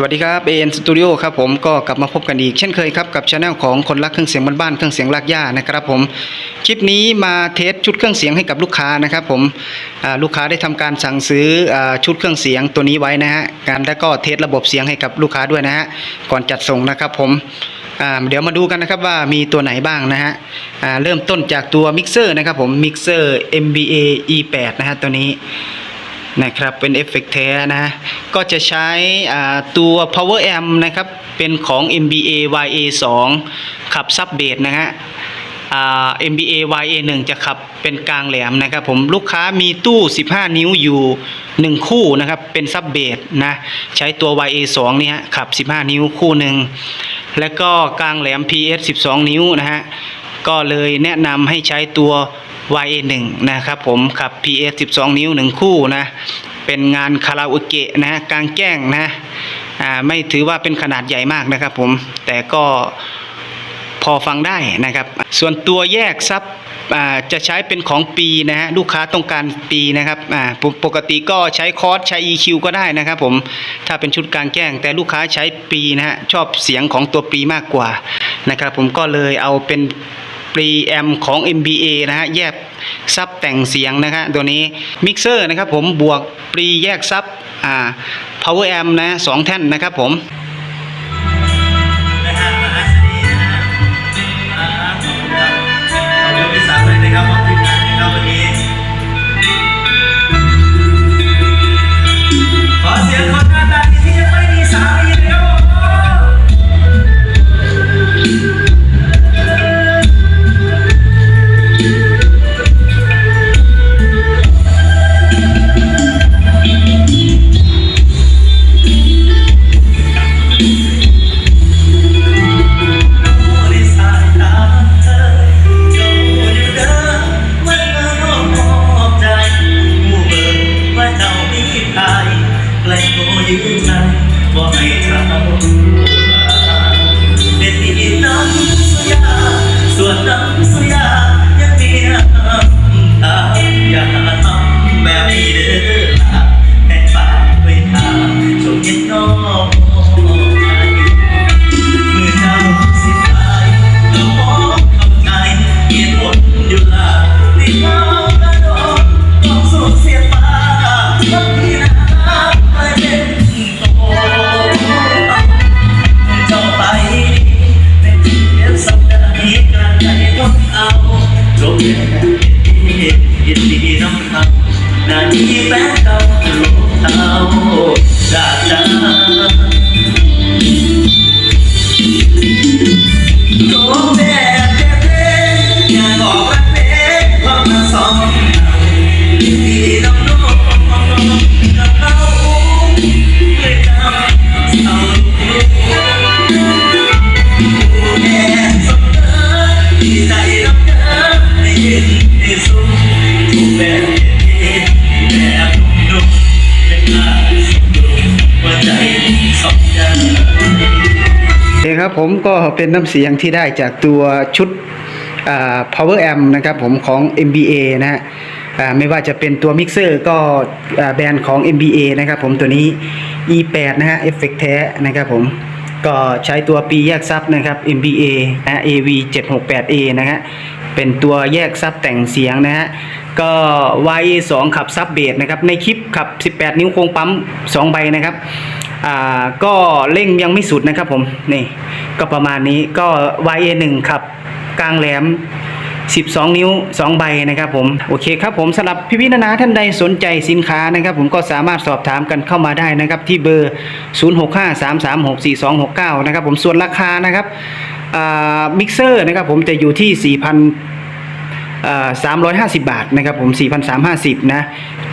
สวัสดีครับ AN Studio ครับผมก็กลับมาพบกันอีกเช่นเคยครับกับช anel ของคนรักเครื่องเสียงบ้านๆเครื่องเสียงลากย่านะครับผมคลิปนี้มาเทสชุดเครื่องเสียงให้กับลูกค้านะครับผมลูกค้าได้ทำการสั่งซื้ออชุดเครื่องเสียงตัวนี้ไว้นะฮะการแล้วก็เทสระบบเสียงให้กับลูกค้าด้วยนะฮะก่อนจัดส่งนะครับผมเดี๋ยวมาดูกันนะครับว่ามีตัวไหนบ้างนะฮะเริ่มต้นจากตัวมิกเซอร์นะครับผมมิกเซอร์ MBA E8 นะฮะตัวนี้ นะครับเป็นเอฟเฟกต์แท้นะก็จะใช้ตัว power amp นะครับเป็นของ MBA YA2 ขับซับเบสนะฮะ MBA YA1 จะขับเป็นกลางแหลมนะครับผมลูกค้ามีตู้ 15 นิ้วอยู่ 1 คู่นะครับเป็นซับเบสนะใช้ตัว YA2 นี่ฮะขับ 15 นิ้วคู่หนึ่งแล้วก็กลางแหลม PS 12 นิ้วนะฮะ ก็เลยแนะนำให้ใช้ตัว YA1 นะครับผมขับ PS 12 นิ้ว 1 คู่นะ เป็นงานคาราโอเกะนะกลางแจ้งนะไม่ถือว่าเป็นขนาดใหญ่มากนะครับผม แต่ก็พอฟังได้นะครับ ส่วนตัวแยกซับจะใช้เป็นของปีนะฮะลูกค้าต้องการปีนะครับปกปกติก็ใช้คอร์สใช้ EQ ก็ได้นะครับผมถ้าเป็นชุดกลางแจ้ง แต่ลูกค้าใช้ปีนะฮะชอบเสียงของตัวปีมากกว่านะครับผมก็เลยเอาเป็น รีแอมของ MBA นะฮะแยกซับแต่งเสียงนะครับตัวนี้มิกเซอร์นะครับผมบวกปรีแยกซับอ่า power amp นะสองแท่นนะครับผม ยืนใจว่าให้เท้า ผมก็เป็นน้ำเสียงที่ได้จากตัวชุด power amp นะครับผมของ MBA นะฮะไม่ว่าจะเป็นตัวมิกเซอร์ก็แบรนด์ของ MBA นะครับผมตัวนี้ E8 นะฮะเอฟเฟกแท้นะครับผมก็ใช้ตัวปีแยกซับนะครับ MBA นะ AV 768A นะฮะเป็นตัวแยกซับแต่งเสียงนะฮะก็ YA2 ขับซับเบสนะครับในคลิปขับ 18 นิ้วโค้งปั๊ม 2 ใบนะครับ อ่าก็เร่งยังไม่สุดนะครับผมนี่ก็ประมาณนี้ก็ YA1 ขับกลางแหลม 12 นิ้ว 2 ใบนะครับผมโอเคครับผมสำหรับพี่พี่นานาท่านใดสนใจสินค้านะครับ ผมก็สามารถสอบถามกันเข้ามาได้นะครับ ที่เบอร์ 0653364269 นะครับผมส่วนราคานะครับมิกเซอร์นะครับผมจะอยู่ที่ 4,000อ่า350 บาทนะครับผม 4,350 นะ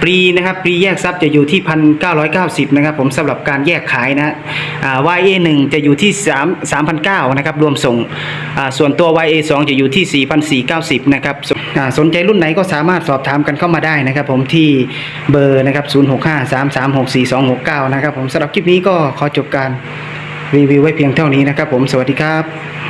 รีนะครับปรีแยกซับจะอยู่ที่ 1,990 นะครับผมสำหรับการแยกขายนะอ่า YA1 จะอยู่ที่3 3,900นะครับรวมส่งส่วนตัว YA2 จะอยู่ที่ 4,490 นะครับสอ่าสนใจรุ่นไหนก็สามารถสอบถามกันเข้ามาได้นะครับผมที่เบอร์นะครับ 0653364269 นะครับผมสำหรับคลิปนี้ก็ขอจบการรีวิวไว้เพียงเท่านี้นะครับผมสวัสดีครับ